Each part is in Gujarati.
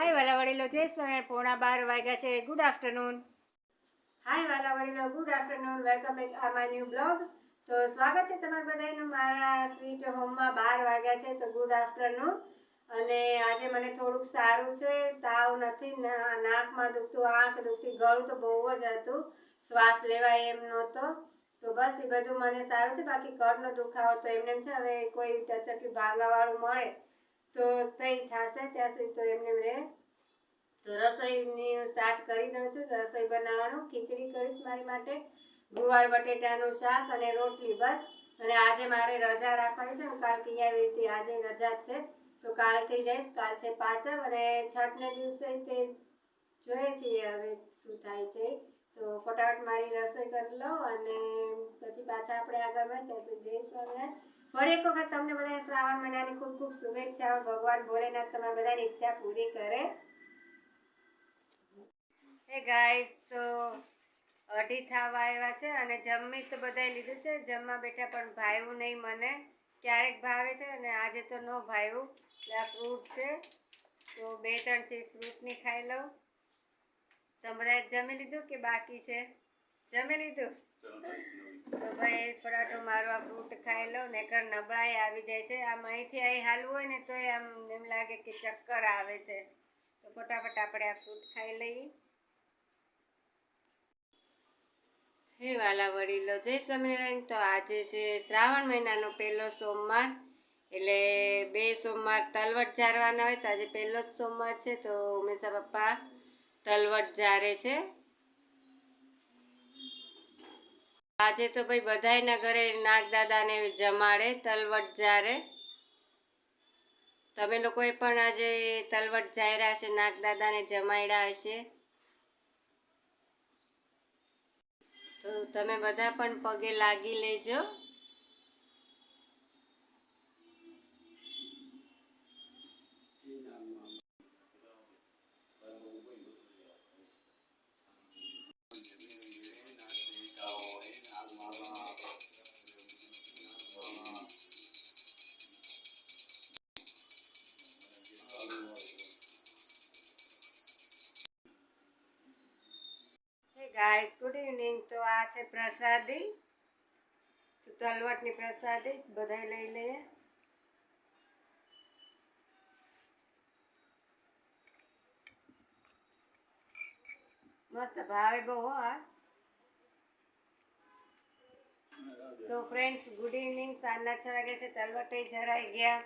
હાય વાલા વડીલો, જય સ્વામિનારાયણ, પોણા બાર વાગ્યા છે. ગુડ આફ્ટરનૂન હાય વાલા વડીલો ગુડ આફ્ટરનૂન વેલકમ બેક આ માય ન્યૂ બ્લોગ તો સ્વાગત છે તમારા બધાનું. મારા સ્વીટ હોમમાં બાર વાગ્યા છે, તો ગુડ આફ્ટરનૂન અને આજે મને થોડુંક સારું છે, તાવ નથી નાકમાં દુખતું, આંખ દુખતી, ગળું તો બહુ જ હતું. શ્વાસ લેવાય એમ નહોતો. તો બસ એ બધું મને સારું છે. બાકી કળનો દુખાવો તો એમને એમ છે. હવે કોઈ ટચકી ભાગાવાળું મળે તો તઈ થશે, ત્યાં સુધી તો એમને એમ રહે તો રસોઈની સ્ટાર્ટ કરી દઉં છું રસોઈ બનાવવાનું. ખીચડી કરીશ મારી માટે, ગુવાર, બટેટાનું શાક અને રોટલી બસ. અને આજે મારે રજા રાખવાની છે, હું કાલ કઈ આવી હતી, આજે રજા છે. તો કાલથી જઈશ, કાલ છે પાંચમ અને છઠને દિવસે તે જોઈએ છીએ હવે શું થાય છે. તો ફટાફટ મારી રસોઈ કરી લો અને પછી પાછા આપણે આગળ સુધી જય સ્વામિનારાયણ. ફરી એક વખત તમને બધાને શ્રાવણ મહિનાની ખૂબ ખૂબ શુભેચ્છાઓ. ભગવાન ભોલેનાથ તમારી બધાની ઈચ્છા પૂરી કરે. એ ગાઈસ, તો અઢી થાવા આવ્યા છે અને જમી તો બધાએ લીધું છે. જમવા બેઠા પણ ભાવ્યું નહીં મને. ક્યારેક ભાવે છે અને આજે તો ન ભાવ્યું એટલે આ ફ્રૂટ છે. તો બે ત્રણ ચીજ ફ્રૂટની ખાઈ લઉં. તમે બધાએ જમી લીધું કે બાકી છે? જમી લીધું? તો ભાઈ પરાઠો મારવા ફ્રૂટ ખાઈ લઉં ને ઘર નબળાઈ આવી જાય છે. આમ અહીંથી અહીં હાલવું હોય ને તો આમ એમ લાગે કે ચક્કર આવે છે. તો ફટાફટ આપણે આ ફ્રૂટ ખાઈ લઈએ. હે વાલા વડીલો જય સ્વામિનારાયણ. તો આજે છે શ્રાવણ મહિનાનો પહેલો સોમવાર. એટલે બે સોમવાર તલવટ જારવાના હોય તો આજે પહેલો જ સોમવાર છે. તો ઉમેશા પપ્પા તલવટ જારે છે. આજે તો ભાઈ બધાયના ઘરે નાગદાદાને જમાડે તલવટ જારે. તમે લોકોએ પણ આજે તલવટ જાયરા હશે, નાગદાદાને જમાડ્યા હશે. તો તમે બધા પણ પગે લાગી લેજો. ગાઈસ ગુડ ઇવનિંગ તો આ છે પ્રસાદી. તલવટની પ્રસાદી બધા લઈ લઈએ. મસ્ત ભાવે બહુ, હો તો ફ્રેન્ડ્સ ગુડ ઇવનિંગ સાંજના છ વાગે છે, તલવટે જરાઈ ગયા.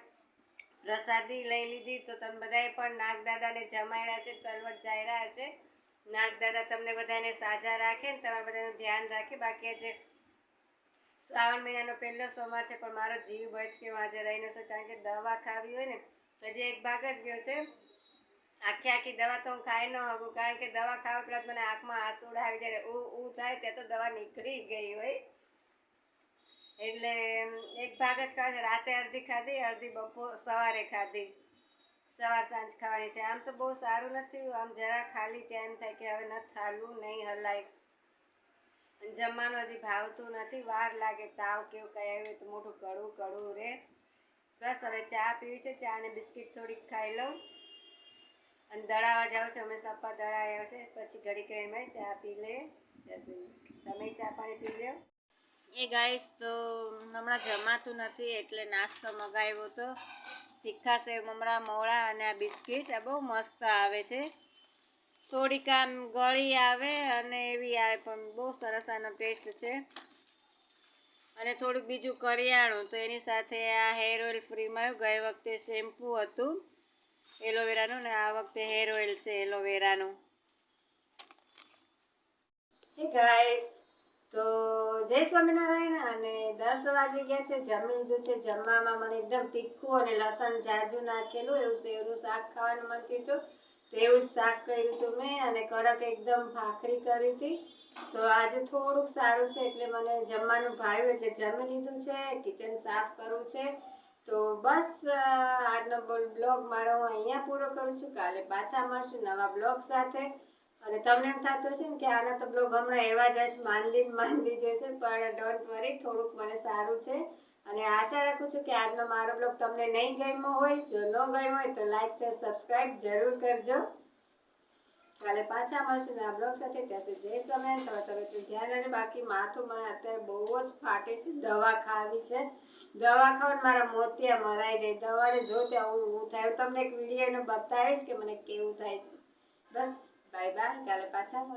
પ્રસાદી લઈ લીધી. તો તમે બધાએ પણ નાગદાદાને જમાડ્યા છે, તલવટ જાયરા હશે. નાગદાદા તમને બધાને સાજા રાખે ને તમારા બધાનું ધ્યાન રાખે. બાકી આજે શ્રાવણ મહિનાનો પહેલો સોમવાર છે, પણ મારો જીવ બચ કે આજે રહીને. છું કારણ કે દવા ખાવી હોય ને હજી એક ભાગ જ ગયો છે. આખી આખી દવા તો હું ખાઈ ન શકું, કારણ કે દવા ખાવા પહેલાં મને આંખમાં આંસુડા આવી જાય ઉ ઉ થાય ત્યાં તો દવા નીકળી ગઈ હોય. એટલે એક ભાગ જ ખાવા છે, રાતે અડધી ખાધી, અડધી બપોર સવારે ખાધી. સાંજ ખાવાની છે. આમ તો બહુ સારું નથી આમ જરા ખાલી ત્યાં એમ થાય કે હવે નથી હાલવું, નહીં હલાય. જમવાનું હજી ભાવતું નથી. વાર લાગે તાવ કેવું કઈ આવ્યું તો મોઢું કડવું કડવું રે. બસ હવે ચા પીવી છે. ચા અને બિસ્કિટ થોડીક ખાઈ લઉં. અને દળાવા જાવ છે. અમે સપ્પા દળાવી આવશે પછી ઘડી કરીને ચા પી લે તમે ચા પાણી પી લ્યો. એ ગાઈસ તો હમણાં જમાતું નથી એટલે નાસ્તો મગાવ્યો તો. તીખા સેવ મમરા, મોળા અને આ બિસ્કિટ, આ બહુ મસ્ત આવે છે. થોડીક આમ ગળી આવે અને એવી આવે, પણ બહુ સરસ આનો ટેસ્ટ છે. અને થોડુંક બીજું કરિયાણું, તો એની સાથે આ હેર ઓઇલ ફ્રીમાં ગઈ વખતે શેમ્પૂ હતું એલોવેરાનું ને આ વખતે હેર ઓઇલ છે એલોવેરાનું ગાય તો જય સ્વામિનારાયણ અને દસ વાગી ગયા છે, જમી લીધું છે, જમવામાં મને એકદમ તીખું અને લસણ જાજુ નાખેલું, એવું સેવનું શાક ખાવાનું મન થયું તો એવું જ શાક કર્યું હતું મેં અને કડક એકદમ ભાખરી કરી હતી. તો આજે થોડુંક સારું છે, એટલે મને જમવાનું ભાવ્યું, એટલે જમી લીધું છે, કિચન સાફ કરવું છે. તો બસ આજનો બ્લોગ મારો હું અહીંયા પૂરો કરું છું. કાલે પાછા મળશું નવા બ્લોગ સાથે. અને તમને એમ થતું હશે ને કે આના તો બ્લોગ હમણાં એવા જ છે, માંદી માંદી જે પણ ડોન્ટ વરી થોડુંક મને સારું છે. અને આશા રાખું છું કે આજનો મારો બ્લોગ તમને નહીં ગમ્યો હોય, જો ન ગમ્યો હોય તો લાઈક શેર સબસ્ક્રાઇબ જરૂર કરજો. કાલે પાછા મળશું આ બ્લોગ સાથે. ત્યાં સુધી જય સમય તમે તમે તો ધ્યાન અને બાકી માથું મને અત્યારે બહુ જ ફાટે છે. દવા ખાવી છે. દવા ખાવા મારા મોતિયા મરાઈ જાય. દવાને જો ત્યાં હું થાય. તમને એક વિડીયોને બતાવીશ કે મને કેવું થાય છે. બસ. બાય બાય કાલે પાછા.